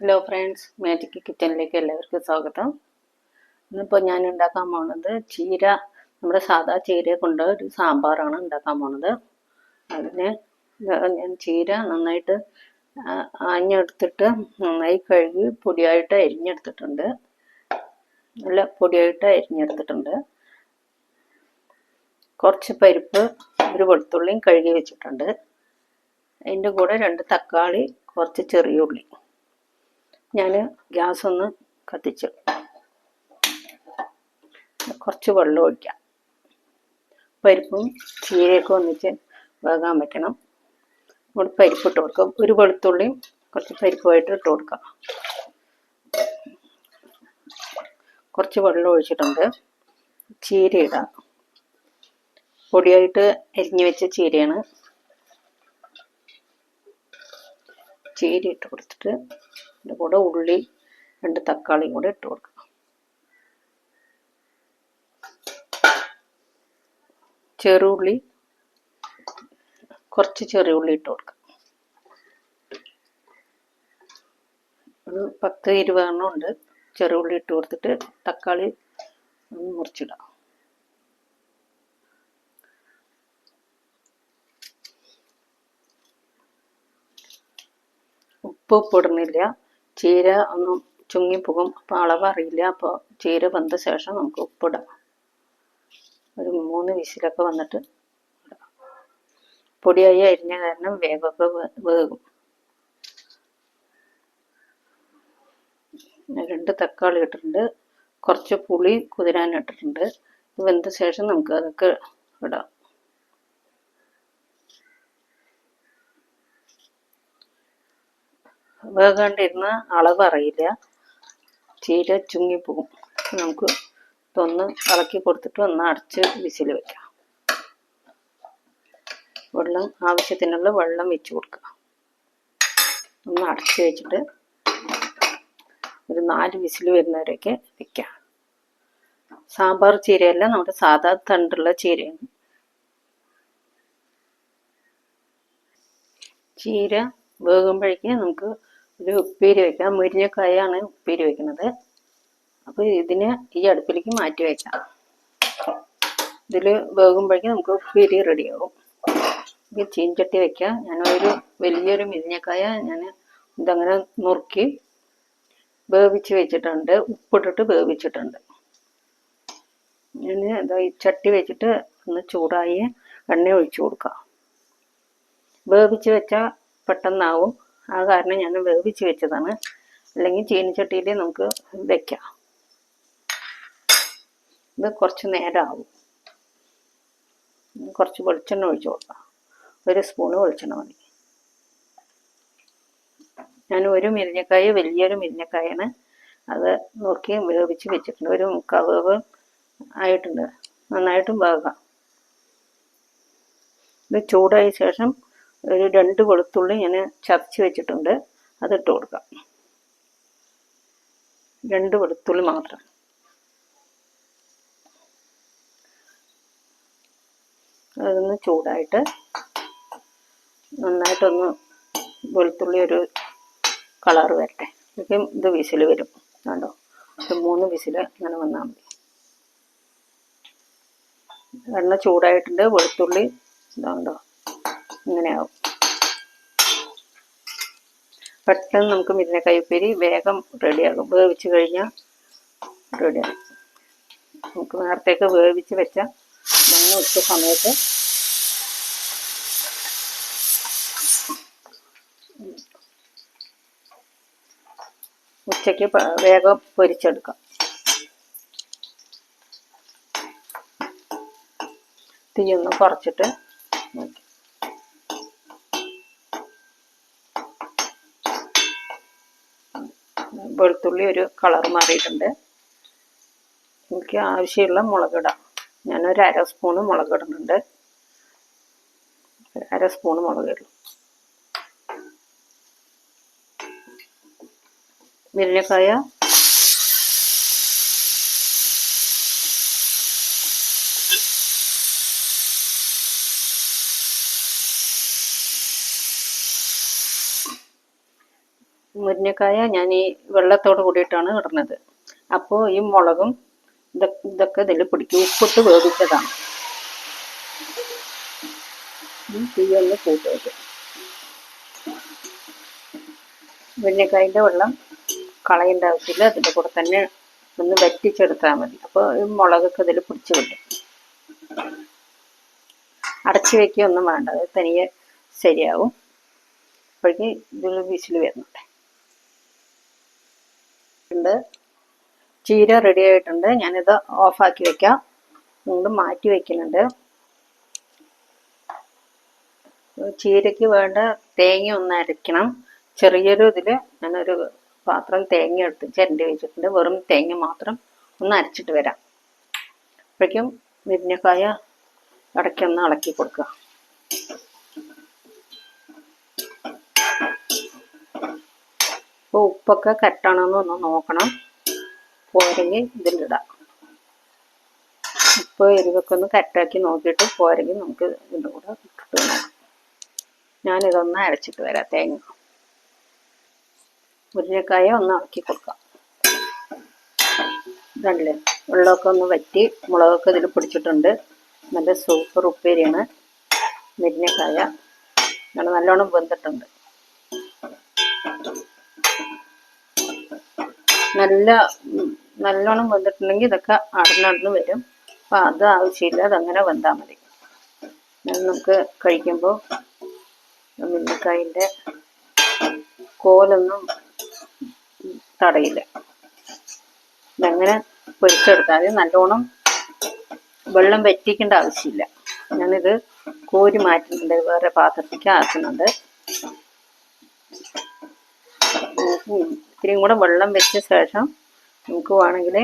Hello friends magic കിച്ചണിലേക്ക് എല്ലാവർക്കും സ്വാഗതം. ഇന്നിപ്പോൾ ഞാൻ ഉണ്ടാക്കാൻ പോണത് ചീര നമ്മുടെ സാധാ ചീര കൊണ്ട് ഒരു സാമ്പാറാണ് ഉണ്ടാക്കാൻ പോണത്. അതിന് ഞാൻ ചീര നന്നായിട്ട് ആഞ്ഞെടുത്തിട്ട് നന്നായി കഴുകി പൊടിയായിട്ട് അരിഞ്ഞെടുത്തിട്ടുണ്ട്. നല്ല പൊടിയായിട്ട് അരിഞ്ഞെടുത്തിട്ടുണ്ട്. കുറച്ച് പരിപ്പ് ഒരു വെളുത്തുള്ളിയും കഴുകി വെച്ചിട്ടുണ്ട്. അതിന്റെ കൂടെ രണ്ട് തക്കാളി കുറച്ച് ചെറിയ ഉള്ളി. ഞാൻ ഗ്യാസ് ഒന്ന് കത്തിച്ചു കുറച്ച് വെള്ളം ഒഴിക്കാം. പരിപ്പും ചീരയൊക്കെ ഒന്നിച്ച് വേകാൻ വെക്കണം. നമ്മൾ പരിപ്പ് ഇട്ട് കൊടുക്കാം. ഒരു വെളുത്തുള്ളിയും കുറച്ച് പരിപ്പുമായിട്ട് ഇട്ട് കൊടുക്കാം. കുറച്ച് വെള്ളം ഒഴിച്ചിട്ടുണ്ട്. ചീര ഇടാം. പൊടിയായിട്ട് അരിഞ്ഞു വെച്ച ചീരയാണ്. ചീര ഇട്ട് കൊടുത്തിട്ട് അതിന്റെ കൂടെ ഉള്ളി രണ്ട് തക്കാളിയും കൂടെ ഇട്ട് കൊടുക്കണം. ചെറുള്ളി കുറച്ച് ചെറിയുള്ളി ഇട്ട് കൊടുക്കാം. ഒരു പത്ത് ഇരുപതെണ്ണം ഉണ്ട്. ചെറുള്ളി ഇട്ട് കൊടുത്തിട്ട് തക്കാളി ഒന്ന് മുറിച്ചിടാം. ഉപ്പ് ഉപ്പിടുന്നില്ല ചീര ഒന്ന് ചുങ്ങിപ്പോകും. അപ്പോൾ അളവ് അറിയില്ല അപ്പോൾ ചീര വെന്ത ശേഷം നമുക്ക് ഉപ്പിടാം. ഒരു മൂന്ന് വിസിലൊക്കെ വന്നിട്ട്. പൊടിയായി അരിഞ്ഞ കാരണം വേഗമൊക്കെ വേകും. രണ്ട് തക്കാളി ഇട്ടിട്ടുണ്ട്. കുറച്ച് പുളി കുതിരാൻ ഇട്ടിട്ടുണ്ട്. വെന്ത ശേഷം നമുക്ക് അതൊക്കെ ഇടാം. വേകാണ്ടിരുന്ന അളവ് അറിയില്ല ചീര ചുങ്ങിപ്പോകും. നമുക്ക് ഇതൊന്ന് ഇളക്കി കൊടുത്തിട്ട് ഒന്ന് അടച്ച് വിസിൽ വയ്ക്കാം വെള്ളം ആവശ്യത്തിനുള്ള വെള്ളം വെച്ച് കൊടുക്കുക. ഒന്ന് അടച്ച് വെച്ചിട്ട് ഒരു നാല് വിസിൽ വരുന്നവരൊക്കെ വെക്കാം. സാമ്പാർ ചീരയല്ല നമ്മുടെ സാധാ തണ്ടുള്ള ചീരയാണ്. ചീര വേകുമ്പോഴേക്ക് നമുക്ക് ഒരു ഉപ്പേരി വെക്കാം. മുരിങ്ങക്കായാണ് ഉപ്പേരി വെക്കുന്നത്. അപ്പോൾ ഇതിന് ഈ അടുപ്പിലേക്ക് മാറ്റി വെക്കാം. ഇതിൽ വേകുമ്പോഴേക്കും നമുക്ക് ഉപ്പേരി റെഡിയാവും. ഇത് ചീൻചട്ടി വെക്കാം. ഞാനൊരു വലിയൊരു മുരിങ്ങക്കായ ഞാൻ ഇതങ്ങനെ നുറുക്കി വേവിച്ച് വെച്ചിട്ടുണ്ട്. ഉപ്പിട്ടിട്ട് വേവിച്ചിട്ടുണ്ട്. ഞാൻ ഇതാ ഈ ചട്ടി വെച്ചിട്ട് ഒന്ന് ചൂടായി എണ്ണ ഒഴിച്ചു കൊടുക്കാം. വേവിച്ച് വെച്ചാൽ പെട്ടെന്നാവും. ആ കാരണം ഞാൻ വേവിച്ച് വെച്ചതാണ്. അല്ലെങ്കിൽ ചീനിച്ചട്ടിയിൽ നമുക്ക് വെക്കാം. ഇത് കുറച്ച് നേരമാവും കുറച്ച് വെളിച്ചെണ്ണ ഒഴിച്ചു കൊടുക്കാം. ഒരു സ്പൂണ് വെളിച്ചെണ്ണ മതി. ഞാൻ ഒരു മിരിഞ്ഞക്കായ വലിയൊരു മിരിഞ്ഞക്കായാണ് അത് നോക്കി വേവിച്ച് വെച്ചിട്ടുണ്ട്. ഒരു മുക്കാൽ ആയിട്ടുണ്ട്. നന്നായിട്ടും വേകാം. ഇത് ചൂടായ ശേഷം ഒരു രണ്ട് വെളുത്തുള്ളി ഞാൻ ചതച്ച് വെച്ചിട്ടുണ്ട്. അതിട്ട് കൊടുക്കാം. രണ്ട് വെളുത്തുള്ളി മാത്രം. അതൊന്ന് ചൂടായിട്ട് നന്നായിട്ടൊന്ന് വെളുത്തുള്ളി ഒരു കളർ വരട്ടെ. ഇപ്പം ഇത് വിസിൽ വരും. കണ്ടോ? ഇത് മൂന്ന് വിസിൽ ഇങ്ങനെ വന്നാൽ മതി. എണ്ണ ചൂടായിട്ടുണ്ട്. വെളുത്തുള്ളി ഇതാണ്ടോ ഇങ്ങനെയാവും. പെട്ടെന്ന് നമുക്ക് മിഥുന ഉപ്പേരി വേഗം റെഡിയാകും. വേവിച്ച് കഴിഞ്ഞാൽ റെഡിയാകും. നമുക്ക് നേരത്തേക്ക് വേവിച്ച് വെച്ച മൂന്ന് ഉച്ച സമയത്ത് ഉച്ചയ്ക്ക് വേഗം പൊരിച്ചെടുക്കാം. തീയൊന്ന് കുറച്ചിട്ട് നോക്കി. വെളുത്തുള്ളി ഒരു കളർ മാറിയിട്ടുണ്ട്. എനിക്ക് ആവശ്യമുള്ള മുളകിട. ഞാനൊരു അര സ്പൂണ് മുളക് ഇടുന്നുണ്ട് ഒരു അര സ്പൂണ് മുളക് ഇടും. മുരിങ്ങക്കായ മുരിങ്ങക്കായ ഞാൻ ഈ വെള്ളത്തോട് കൂടിയിട്ടാണ് ഇടുന്നത്. അപ്പോൾ ഈ മുളകും ഇതൊക്കെ ഇതിൽ പിടിക്കും. ഉപ്പിട്ട് വേവിച്ചതാണ്. തീയൊന്ന് കൂട്ടി വയ്ക്കും മുരിങ്ങക്കായന്റെ വെള്ളം കളയേണ്ട ആവശ്യമില്ല. അതിന്റെ കൂടെ തന്നെ ഒന്ന് വറ്റിച്ചെടുത്താൽ മതി. അപ്പോൾ ഈ മുളകൊക്കെ ഇതിൽ പിടിച്ചു കിട്ടും. അടച്ചു വെക്കുകയൊന്നും വേണ്ട. അത് തനിയെ ശരിയാവും. അപ്പോഴേക്ക് ഇതിൽ വിസിൽ വരുന്നുണ്ട്. ഉണ്ട് ചീര റെഡി ആയിട്ടുണ്ട്. ഞാനിത് ഓഫാക്കി വെക്കാം. നിങ്ങൾ മാറ്റി വെക്കുന്നുണ്ട്. ചീരയ്ക്ക് വേണ്ട തേങ്ങ ഒന്ന് അരയ്ക്കണം. ചെറിയൊരു ഇതിൽ ഞാനൊരു പാത്രം തേങ്ങ എടുത്ത് ചിരണ്ടി വെച്ചിട്ടുണ്ട്. വെറും തേങ്ങ മാത്രം ഒന്ന് അരച്ചിട്ട് വരാം. അപ്പോഴേക്കും മിരിഞ്ഞക്കായ ഇടയ്ക്കൊന്ന് ഇളക്കി കൊടുക്കുക. അപ്പോൾ ഉപ്പൊക്കെ കറക്റ്റാണെന്ന് ഒന്ന് നോക്കണം. പോരെങ്കിൽ ഇതിലിടാം. ഉപ്പ് എരിവൊക്കെ ഒന്ന് കെട്ടാക്കി നോക്കിയിട്ട് പോരെങ്കിൽ നമുക്ക് ഇതിന്റെ കൂടെ ഇട്ടിട്ട് നോക്കാം ഞാനിതൊന്ന് അരച്ചിട്ട് വരാം തേങ്ങ. മുരിങ്ങക്കായ ഒന്ന് ഇളക്കി കൊടുക്കാം. ഇതല്ലേ വെള്ളമൊക്കെ ഒന്ന് വറ്റി മുളകൊക്കെ ഇതിൽ പിടിച്ചിട്ടുണ്ട്. നല്ല സൂപ്പർ ഉപ്പേരിയാണ്. മുരിങ്ങക്കായ നല്ല നല്ലോണം വെന്തിട്ടുണ്ട്. നല്ല നല്ലോണം വെന്തിട്ടുണ്ടെങ്കിൽ ഇതൊക്കെ അടന്നടന്ന് വരും. അപ്പം അത് ആവശ്യമില്ല അതങ്ങനെ വെന്താൽ മതി. നമുക്ക് കഴിക്കുമ്പോൾ മുരിങ്ങക്കായന്റെ കോലൊന്നും തടയില്ല. ഇതങ്ങനെ പൊരിച്ചെടുത്താൽ നല്ലോണം വെള്ളം വറ്റിക്കേണ്ട ആവശ്യമില്ല. ഞാനിത് കോരി മാറ്റുന്നുണ്ട് വേറെ പാത്രത്തേക്ക് ആക്കുന്നുണ്ട്. ഇത്തിരിയും കൂടെ വെള്ളം വെച്ച ശേഷം നമുക്ക് വേണമെങ്കിൽ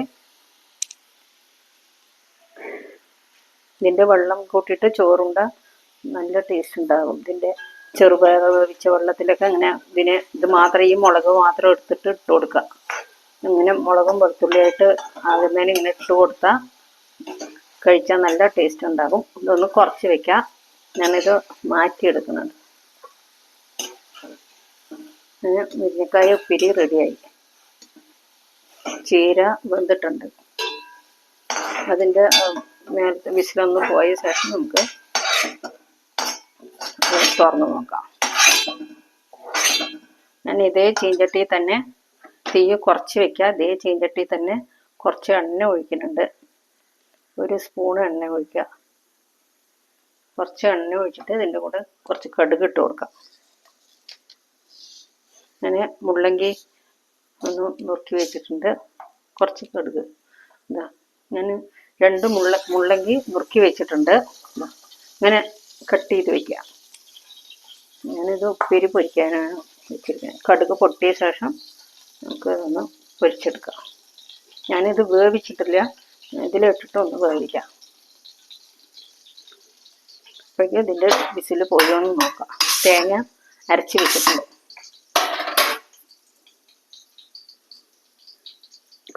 ഇതിന്റെ വെള്ളം കൂട്ടിയിട്ട് ചോറുണ്ട നല്ല ടേസ്റ്റ് ഉണ്ടാകും ഇതിന്റെ ചെറുപയർ വെച്ച വെള്ളത്തിലൊക്കെ അങ്ങനെ ഇതിന് ഇത് മാത്രം ഈ മുളക് മാത്രം എടുത്തിട്ട് ഇട്ട് കൊടുക്കുക ഇങ്ങനെ മുളകും വെളുത്തുള്ളിയായിട്ട് ആകുന്നതിന് ഇങ്ങനെ ഇട്ട് കൊടുത്താൽ കഴിച്ചാൽ നല്ല ടേസ്റ്റ് ഉണ്ടാകും. ഇതൊന്ന് കുറച്ച് വെക്കാം. ഞാനിത് മാറ്റിയെടുക്കുന്നുണ്ട് അങ്ങനെ മുരിങ്ങക്കായ ഉപ്പിരി റെഡിയായി. ചീര വെന്തിട്ടുണ്ട്. അതിന്റെ നേരത്തെ വിസിലൊന്ന് പോയ ശേഷം നമുക്ക് തുറന്നു നോക്കാം. ഞാൻ ഇതേ ചീഞ്ചട്ടി തന്നെ തീ കുറച്ച് വെക്കാം. ഇതേ ചീഞ്ചട്ടി തന്നെ കുറച്ച് എണ്ണ ഒഴിക്കുന്നുണ്ട്. ഒരു സ്പൂൺ എണ്ണ ഒഴിക്കുക. കുറച്ച് എണ്ണ ഒഴിച്ചിട്ട് ഇതിന്റെ കൂടെ കുറച്ച് കടുക് ഇട്ട് കൊടുക്കാം. ഞാൻ മുള്ളങ്കി ഒന്ന് നുറുക്കി വെച്ചിട്ടുണ്ട്. കുറച്ച് കടുക്. ഇതാ ഞാൻ രണ്ട് മുള്ള മുള്ളങ്കി നുറുക്കി വെച്ചിട്ടുണ്ട്. ഇങ്ങനെ കട്ട് ചെയ്ത് വയ്ക്കുക ഞാനിത് ഉപ്പേരി പൊരിക്കാനാണ് വെച്ചിരിക്കുന്നത്. കടുക് പൊട്ടിയ ശേഷം നമുക്ക് ഒന്ന് പൊരിച്ചെടുക്കാം. ഞാനിത് വേവിച്ചിട്ടില്ല. ഇതിലിട്ടിട്ട് ഒന്ന് വേവിക്കാം. അപ്പോഴേക്കും ഇതിന്റെ വിസിൽ പോയോന്ന് നോക്കാം. തേങ്ങ അരച്ച് വെച്ചിട്ടുണ്ട്.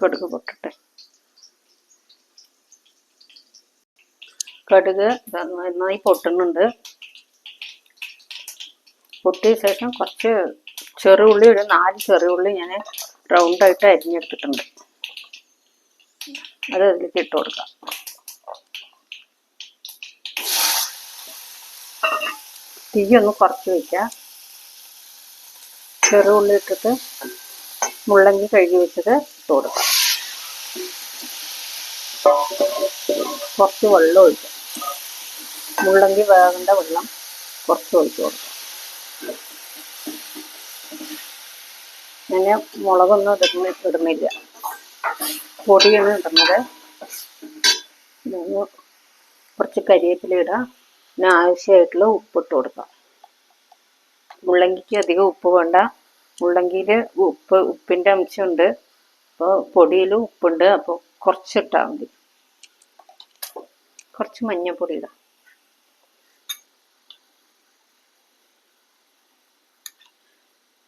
കടുക് പൊട്ടട്ടെ കടുക് നന്നായി പൊട്ടുന്നുണ്ട്. പൊട്ടിയ ശേഷം കുറച്ച് ചെറുള്ളി ഒരു നാല് ചെറുള്ളി ഞാൻ റൗണ്ടായിട്ട് അരിഞ്ഞെടുത്തിട്ടുണ്ട്. അത് അതിലേക്ക് ഇട്ട് കൊടുക്കാം. തീ ഒന്ന് കുറച്ച് വയ്ക്കുക ചെറുള്ളി ഇട്ടിട്ട് മുള്ളങ്കി കഴുകി വെച്ചത് ഇട്ട് കുറച്ച് വെള്ളം ഒഴിക്കും മുള്ളങ്കി വേകേണ്ട വെള്ളം കുറച്ച് ഒഴിച്ചു കൊടുക്കും പിന്നെ മുളകൊന്നും ഇടുന്ന ഇടുന്നില്ല. പൊടിയാണ് ഇടുന്നത്. കുറച്ച് കരിവേപ്പില ഇടാം പിന്നെ ആവശ്യമായിട്ടുള്ള ഉപ്പിട്ട് കൊടുക്കാം മുള്ളങ്കിക്ക് അധികം ഉപ്പ് വേണ്ട. മുള്ളങ്കിയിൽ ഉപ്പ് ഉപ്പിന്റെ അംശമുണ്ട്. അപ്പോൾ പൊടിയിൽ ഉപ്പുണ്ട്. അപ്പോൾ കുറച്ചിട്ടാൽ മതി. കുറച്ച് മഞ്ഞൾപ്പൊടി ഇടാം.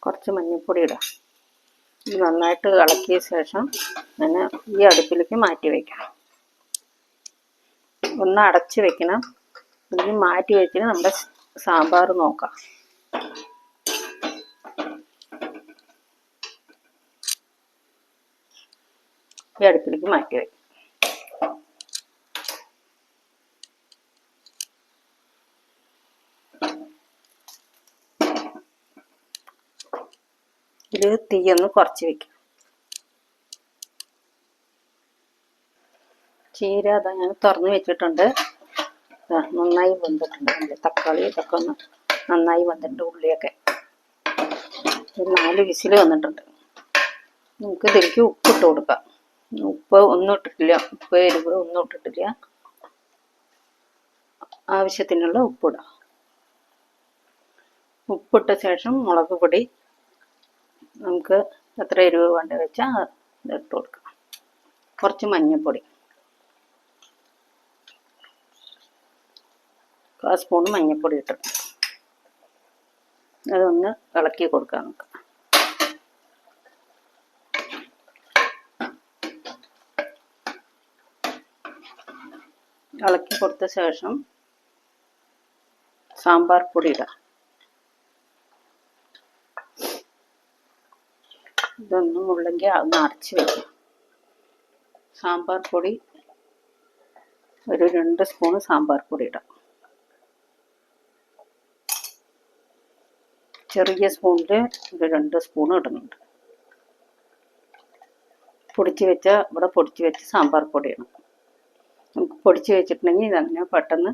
കുറച്ച് മഞ്ഞൾപ്പൊടി ഇടാം. നന്നായിട്ട് ഇളക്കിയ ശേഷം ഞാൻ ഈ അടുപ്പിലേക്ക് മാറ്റി വയ്ക്കാം ഒന്ന് അടച്ച് വെക്കണം. ഇനി മാറ്റി വെച്ചിട്ട് നമ്മുടെ സാമ്പാർ നോക്കാം. ഈ അടുപ്പിലേക്ക് മാറ്റി വയ്ക്കും ഇതിൽ തീയൊന്ന് കുറച്ച് വെക്കും. ചീര അതാ ഞാൻ തുറന്ന് വെച്ചിട്ടുണ്ട്. നന്നായി വെന്തിട്ടുണ്ട്. തക്കാളി ഇതൊക്കെ ഒന്ന് നന്നായി വന്നിട്ടുണ്ട് ഉള്ളിയൊക്കെ. നാല് വിസിൽ വന്നിട്ടുണ്ട്. നമുക്ക് ഇതിലേക്ക് ഉപ്പിട്ട് കൊടുക്കാം. ഉപ്പ് ഒന്നും ഇട്ടിട്ടില്ല ഉപ്പ് എരിവ് ഒന്നും ഇട്ടിട്ടില്ല ആവശ്യത്തിനുള്ള ഉപ്പിടാം. ഉപ്പിട്ട ശേഷം മുളക് പൊടി നമുക്ക് എത്ര എരിവ് വേണ്ട വെച്ചാൽ ഇട്ട് കൊടുക്കാം. കുറച്ച് മഞ്ഞൾപ്പൊടി കാ സ്പൂൺ മഞ്ഞൾപ്പൊടി ഇട്ട് അതൊന്ന് ഇളക്കി കൊടുക്കാം നമുക്ക്. ഇളക്കി കൊടുത്ത ശേഷം സാമ്പാർ പൊടി ഇടാം. ഇതൊന്നും ഉള്ളെങ്കിൽ അതൊന്ന് അടച്ച് വെക്കും. സാമ്പാർ പൊടി ഒരു രണ്ട് സ്പൂൺ സാമ്പാർ പൊടി ഇടാം. ചെറിയ സ്പൂണിൽ ഒരു രണ്ട് സ്പൂൺ ഇടുന്നുണ്ട്. പൊടിച്ച് വെച്ച ഇവിടെ പൊടിച്ച് വെച്ച് സാമ്പാർ പൊടി നമുക്ക് പൊടിച്ച് വെച്ചിട്ടുണ്ടെങ്കിൽ ഇതങ്ങനെ പെട്ടെന്ന്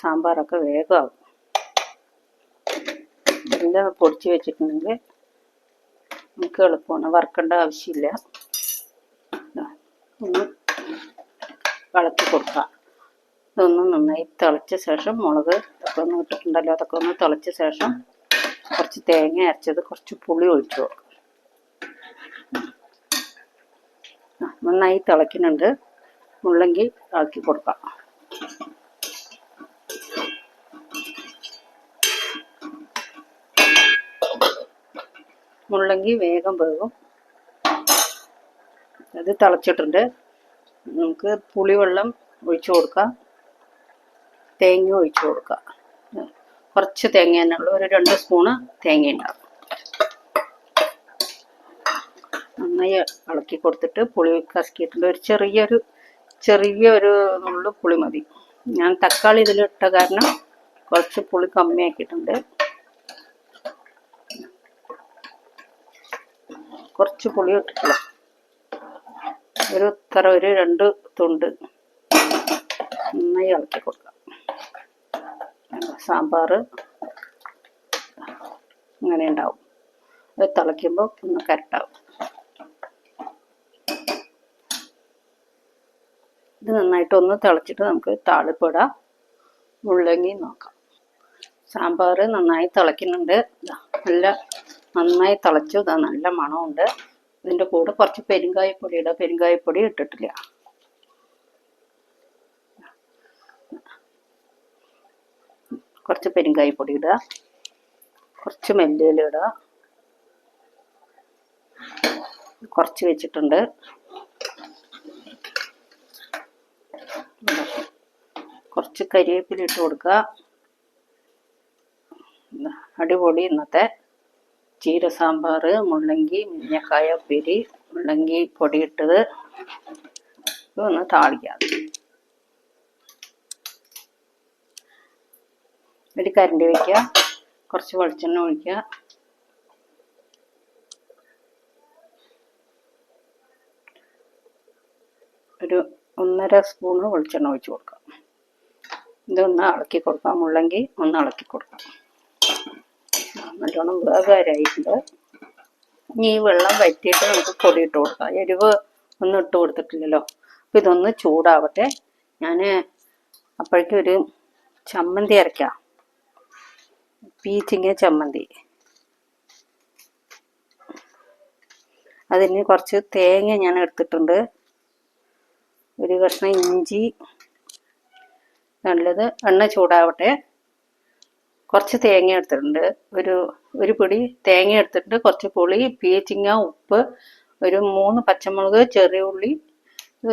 സാമ്പാറൊക്കെ വേഗമാകും. എല്ലാം പൊടിച്ച് വെച്ചിട്ടുണ്ടെങ്കിൽ നമുക്ക് എളുപ്പമാണ്. വറുക്കേണ്ട ആവശ്യമില്ല. ഒന്ന് വളർത്തി കൊടുക്കാം. ഇതൊന്ന് നന്നായി തിളച്ച ശേഷം മുളക് ഇതൊക്കെ ഒന്ന് ഇട്ടിട്ടുണ്ടല്ലോ അതൊക്കെ ഒന്ന് തിളച്ച ശേഷം കുറച്ച് തേങ്ങ അരച്ചത് കുറച്ച് പുളി ഒഴിച്ചു നന്നായി തിളയ്ക്കുന്നുണ്ട്. മുള്ളങ്കി ആക്കി കൊടുക്കാം. മുള്ളങ്കി വേഗം വേകും അത് തിളച്ചിട്ടുണ്ട്. നമുക്ക് പുളിവെള്ളം ഒഴിച്ചു കൊടുക്കാം. തേങ്ങ ഒഴിച്ചു കൊടുക്കാം. കുറച്ച് തേങ്ങ തന്നെ ഉള്ളു. ഒരു രണ്ട് സ്പൂണ് തേങ്ങ ഉണ്ടാകും നന്നായി ഇളക്കി കൊടുത്തിട്ട് പുളി കസക്കിയിട്ടുണ്ട് ഒരു ചെറിയൊരു ചെറിയൊരു നുള്ളു പുളി മതി. ഞാൻ തക്കാളി ഇതിലിട്ട കാരണം കുറച്ച് പുളി കമ്മിയാക്കിയിട്ടുണ്ട്. കുറച്ച് പുളി ഇട്ടിട്ടില്ല. ഒരു ഇത്ര ഒരു രണ്ട് തുണ്ട് നന്നായി ഇളക്കി കൊടുക്കാം. സാമ്പാർ അങ്ങനെ ഉണ്ടാവും. അത് തിളയ്ക്കുമ്പോൾ ഒന്ന് കരട്ടാവും. ഇത് നന്നായിട്ടൊന്ന് തിളച്ചിട്ട് നമുക്ക് താളിപ്പിടാം. മുള്ളങ്ങി നോക്കാം. സാമ്പാർ നന്നായി തിളയ്ക്കുന്നുണ്ട്. നല്ല നന്നായി തിളച്ചു. ഇതാ നല്ല മണമുണ്ട്. ഇതിന്റെ കൂടെ കുറച്ച് പെരുങ്കായപ്പൊടി ഇടാം പെരുങ്കായപ്പൊടി ഇട്ടിട്ടില്ല. കുറച്ച് പെരുങ്കായപ്പൊടി ഇടുക കുറച്ച് മെല്ലിയിലിടുക കുറച്ച് വെച്ചിട്ടുണ്ട്. കുറച്ച് കരിവേപ്പില ഇട്ട് കൊടുക്കുക. അടിപൊളി ഇന്നത്തെ ചീര സാമ്പാർ മുള്ളങ്കി മുരിങ്ങക്കായ ഉപ്പേരി മുള്ളങ്കി പൊടിയിട്ടത് ഒന്ന് താളിക്കാം. ഒരു കരണ്ടി വയ്ക്കുക കുറച്ച് വെളിച്ചെണ്ണ ഒഴിക്കുക ഒരു ഒന്നര സ്പൂണ് വെളിച്ചെണ്ണ ഒഴിച്ച് കൊടുക്കാം. ഇതൊന്ന് ഇളക്കി കൊടുക്കാം. മുള്ളങ്കി ഒന്ന് ഇളക്കി കൊടുക്കാം. നല്ലോണം വേഗമായിട്ടുണ്ട് ഇനി ഈ വെള്ളം വറ്റിയിട്ട് നമുക്ക് പൊടി ഇട്ട് കൊടുക്കാം. എരിവ് ഒന്നും ഇട്ട് കൊടുത്തിട്ടില്ലല്ലോ. അപ്പം ഇതൊന്ന് ചൂടാവട്ടെ. ഞാൻ അപ്പോഴേക്കും ഒരു ചമ്മന്തി അരയ്ക്കാം പീച്ചിങ്ങ ചമ്മന്തി. അതിന് കുറച്ച് തേങ്ങ ഞാൻ എടുത്തിട്ടുണ്ട്. ഒരു കഷ്ണം ഇഞ്ചി നല്ലത് എണ്ണ ചൂടാവട്ടെ. കുറച്ച് തേങ്ങ എടുത്തിട്ടുണ്ട്. ഒരു ഒരു പിടി തേങ്ങ എടുത്തിട്ടുണ്ട്. കുറച്ച് പുളി പീച്ചിങ്ങ ഉപ്പ് ഒരു മൂന്ന് പച്ചമുളക് ചെറിയ ഉള്ളി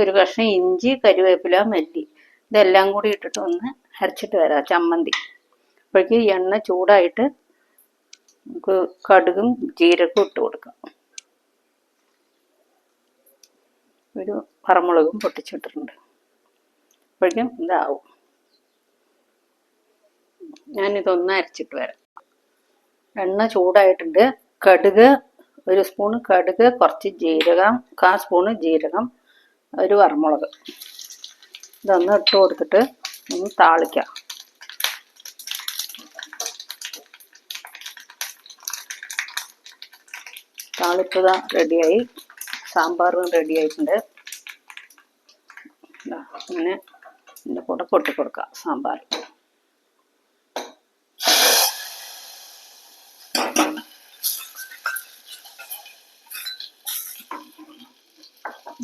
ഒരു കഷ്ണം ഇഞ്ചി കരുവേപ്പില മല്ലി. ഇതെല്ലാം കൂടി ഇട്ടിട്ട് ഒന്ന് അരച്ചിട്ട് വരാം ചമ്മന്തി. അപ്പോഴേക്ക് എണ്ണ ചൂടായിട്ട് നമുക്ക് കടുകും ജീരകവും ഇട്ട് കൊടുക്കാം. ഒരു പറമുളകും പൊട്ടിച്ചിട്ടിട്ടുണ്ട്. അപ്പോഴേക്കും ഇതാവും. ഞാനിതൊന്ന് അരച്ചിട്ട് വരാം. എണ്ണ ചൂടായിട്ടുണ്ട്. കടുക് ഒരു സ്പൂണ് കടുക് കുറച്ച് ജീരകം കാ സ്പൂണ് ജീരകം ഒരു വറമുളക്. ഇതൊന്ന് ഇട്ട് കൊടുത്തിട്ട് ഒന്ന് താളിക്കാം. താളിപ്പത റെഡിയായി സാമ്പാറും റെഡി ആയിട്ടുണ്ട്. അങ്ങനെ ഇതിന്റെ കൂടെ പൊട്ടി കൊടുക്കാം സാമ്പാർ.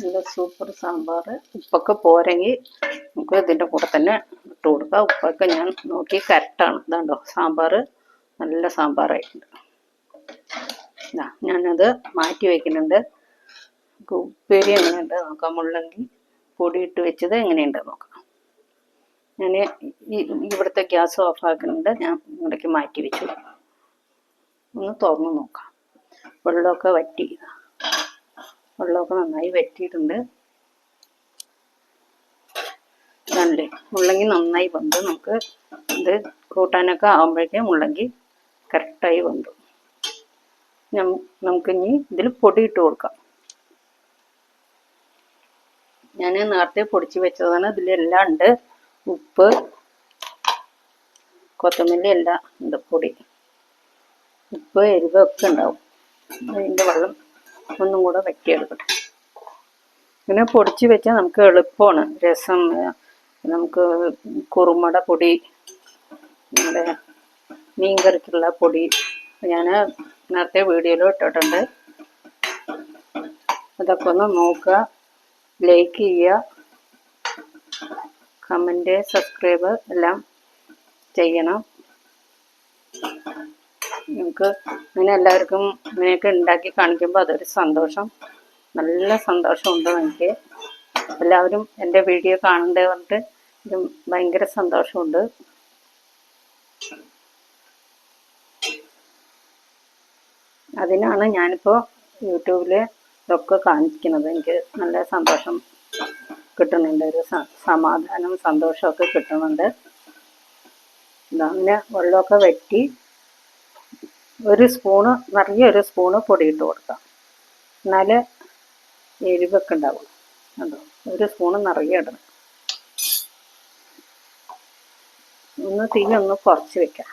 നല്ല സൂപ്പർ സാമ്പാർ. ഉപ്പൊക്കെ പോരെങ്കിൽ നമുക്ക് ഇതിന്റെ കൂടെ തന്നെ ഇട്ട് കൊടുക്കാം. ഉപ്പൊക്കെ ഞാൻ നോക്കി കറക്റ്റാണ് ഇതാണ്ടോ സാമ്പാർ നല്ല സാമ്പാറായിട്ടുണ്ട്. ഞാനത് മാറ്റി വയ്ക്കുന്നുണ്ട് നമുക്ക് ഉപ്പേരി എങ്ങനെയുണ്ട് നോക്കാം മുള്ളങ്കി പൊടിയിട്ട് വെച്ചത് എങ്ങനെയുണ്ട് നോക്കാം. ഞാൻ ഈ ഇവിടുത്തെ ഗ്യാസ് ഓഫാക്കുന്നുണ്ട്. ഞാൻ ഇടയ്ക്ക് മാറ്റി വെച്ചു. ഒന്ന് തുറന്ന് നോക്കാം. വെള്ളമൊക്കെ വറ്റി വെള്ളമൊക്കെ നന്നായി വറ്റിയിട്ടുണ്ട്. ഇതാണല്ലേ മുള്ളങ്കി നന്നായി വന്നു. നമുക്ക് ഇത് കൂട്ടാനൊക്കെ ആകുമ്പോഴേക്കും മുള്ളങ്കി കറക്റ്റായി വന്നു. നമുക്കിനി ഇതിൽ പൊടി ഇട്ട് കൊടുക്കാം. ഞാൻ നേരത്തെ പൊടിച്ച് വെച്ചതാണ്. ഇതിലെല്ലാം ഉണ്ട്. ഉപ്പ് കൊത്തമല്ലി എല്ലാം ഉണ്ട് പൊടി. ഉപ്പ് എരിവ് ഒക്കെ ഉണ്ടാവും. അതിന്റെ വെള്ളം ഒന്നും കൂടെ വറ്റിയെടുക്കട്ടെ. ഇങ്ങനെ പൊടിച്ച് വെച്ചാൽ നമുക്ക് എളുപ്പമാണ്. രസം നമുക്ക് കുറുമട പൊടി നമ്മുടെ മീൻ കറിക്കുള്ള പൊടി. ഞാൻ നേരത്തെ വീഡിയോയിൽ ഇട്ടിട്ടുണ്ട്. അതൊക്കെ ഒന്ന് നോക്കുക. ലൈക്ക് ചെയ്യുക. കമന്റ് സബ്സ്ക്രൈബ് എല്ലാം ചെയ്യണം. നമുക്ക് ഇങ്ങനെ എല്ലാവർക്കും ഇങ്ങനെയൊക്കെ ഉണ്ടാക്കി കാണിക്കുമ്പോൾ അതൊരു സന്തോഷം. നല്ല സന്തോഷമുണ്ട് എനിക്ക്. എല്ലാവരും എന്റെ വീഡിയോ കാണണ്ടേ പറഞ്ഞിട്ട് ഭയങ്കര സന്തോഷമുണ്ട്. അതിനാണ് ഞാനിപ്പോൾ യൂട്യൂബിൽ ഇതൊക്കെ കാണിക്കുന്നത് എനിക്ക് നല്ല സന്തോഷം കിട്ടുന്നുണ്ട്. ഒരു സമാധാനം സന്തോഷമൊക്കെ കിട്ടുന്നുണ്ട്. അങ്ങനെ വെള്ളമൊക്കെ വെട്ടി ഒരു സ്പൂണ് നിറയെ ഒരു സ്പൂണ് പൊടിയിട്ട് കൊടുക്കാം. എന്നാലേ എരിവൊക്കെ ഉണ്ടാവും കണ്ടോ? ഒരു സ്പൂണ് നിറയെ ഇടണം. ഒന്ന് തീ ഒന്ന് കുറച്ച് വെക്കാം.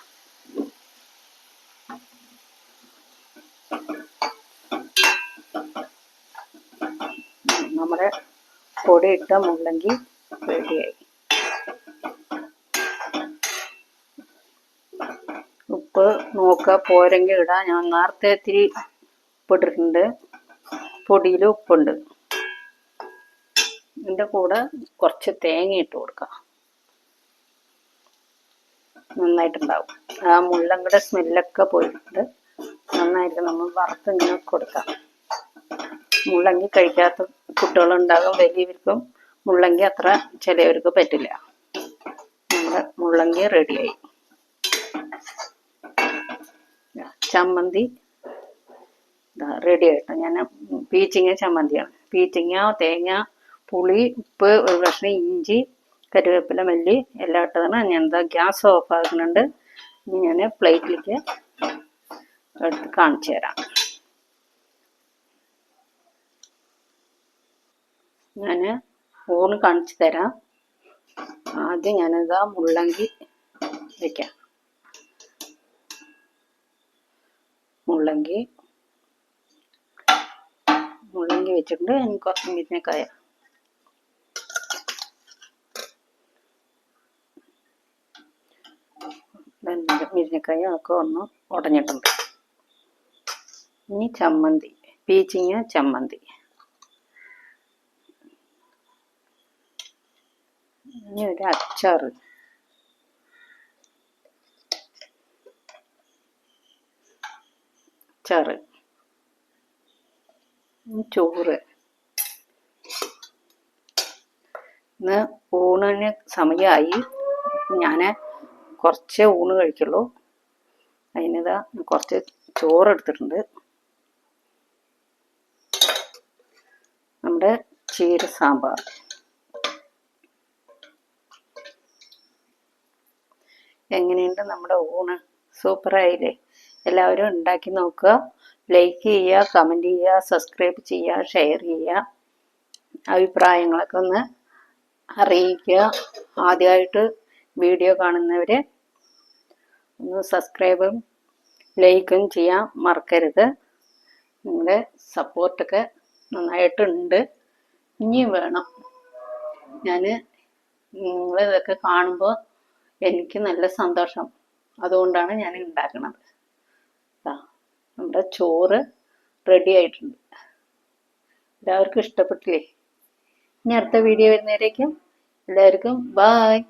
പൊടിയിട്ട മുള്ളങ്കി റെഡിയായി. ഉപ്പ് നോക്കുക പോരെങ്കിൽ ഇടാം. ഞാൻ നേരത്തെ ഇത്തിരി ഉപ്പിട്ടിട്ടുണ്ട്. പൊടിയിൽ ഉപ്പുണ്ട്. ഇതിന്റെ കൂടെ കുറച്ച് തേങ്ങ ഇട്ട് കൊടുക്കാം. നന്നായിട്ടുണ്ടാവും. ആ മുള്ളങ്കിയുടെ സ്മെല്ലൊക്കെ പോയിട്ടുണ്ട്. നന്നായിട്ട് നമ്മൾ വറുത്ത് ഇങ്ങനെ കൊടുക്കാം. മുള്ളങ്കി കഴിക്കാത്ത കുട്ടികളുണ്ടാകും വലിയവർക്കും മുള്ളങ്കി അത്ര ചിലവർക്ക് പറ്റില്ല. നമ്മുടെ മുള്ളങ്കി റെഡിയായി. ചമ്മന്തി റെഡി ആയിട്ട്. ഞാൻ പീച്ചിങ്ങ ചമ്മന്തിയാണ്. പീച്ചിങ്ങ തേങ്ങ പുളി ഉപ്പ് ഒരു കഷ്ണം ഇഞ്ചി കരുവേപ്പില മല്ലി എല്ലാം ഇട്ടതാണ്. ഞാൻ എന്താ ഗ്യാസ് ഓഫ് ആക്കുന്നുണ്ട്. ഇനി ഞാൻ പ്ലേറ്റിലേക്ക് എടുത്ത് കാണിച്ചു തരാം. ഞാൻ ഊണ് കാണിച്ചു തരാം. ആദ്യം ഞാനിതാ മുള്ളങ്കി വെക്കാം. മുള്ളങ്കി. മുള്ളങ്കി വെച്ചിട്ടുണ്ട്. എനിക്ക് കുറച്ച് മിരിഞ്ഞക്കായ മിരിഞ്ഞക്കായ ഒക്കെ ഒന്ന് ഉടഞ്ഞിട്ടുണ്ട്. ഇനി ചമ്മന്തി. പീച്ചിങ്ങ ചമ്മന്തി. ഇനി ഒരു അച്ചാറ്. അച്ചാറ്. ചോറ്. ഇന്ന് ഊണിന് സമയമായി ഞാൻ കുറച്ച് ഊണ് കഴിക്കുള്ളൂ. അതിനിതാ കുറച്ച് ചോറ് എടുത്തിട്ടുണ്ട്. നമ്മുടെ ചീര സാമ്പാർ. എങ്ങനെയുണ്ട് നമ്മുടെ ഊണ്? സൂപ്പറായില്ലേ? എല്ലാവരും ഉണ്ടാക്കി നോക്കുക. ലൈക്ക് ചെയ്യുക കമന്റ് ചെയ്യുക സബ്സ്ക്രൈബ് ചെയ്യുക ഷെയർ ചെയ്യുക. അഭിപ്രായങ്ങളൊക്കെ ഒന്ന് അറിയിക്കുക. ആദ്യമായിട്ട് വീഡിയോ കാണുന്നവർ ഒന്ന് സബ്സ്ക്രൈബും ലൈക്കും ചെയ്യാൻ മറക്കരുത്. നിങ്ങളുടെ സപ്പോർട്ടൊക്കെ നന്നായിട്ടുണ്ട്. ഇനിയും വേണം. ഞാൻ നിങ്ങളിതൊക്കെ കാണുമ്പോൾ എനിക്ക് നല്ല സന്തോഷം. അതുകൊണ്ടാണ് ഞാൻ ഉണ്ടാക്കുന്നത് നമ്മുടെ ചോറ് റെഡി ആയിട്ടുണ്ട്. എല്ലാവർക്കും ഇഷ്ടപ്പെട്ടില്ലേ? ഇനി അടുത്ത വീഡിയോ വരുന്നവരേക്കും എല്ലാവർക്കും ബായ്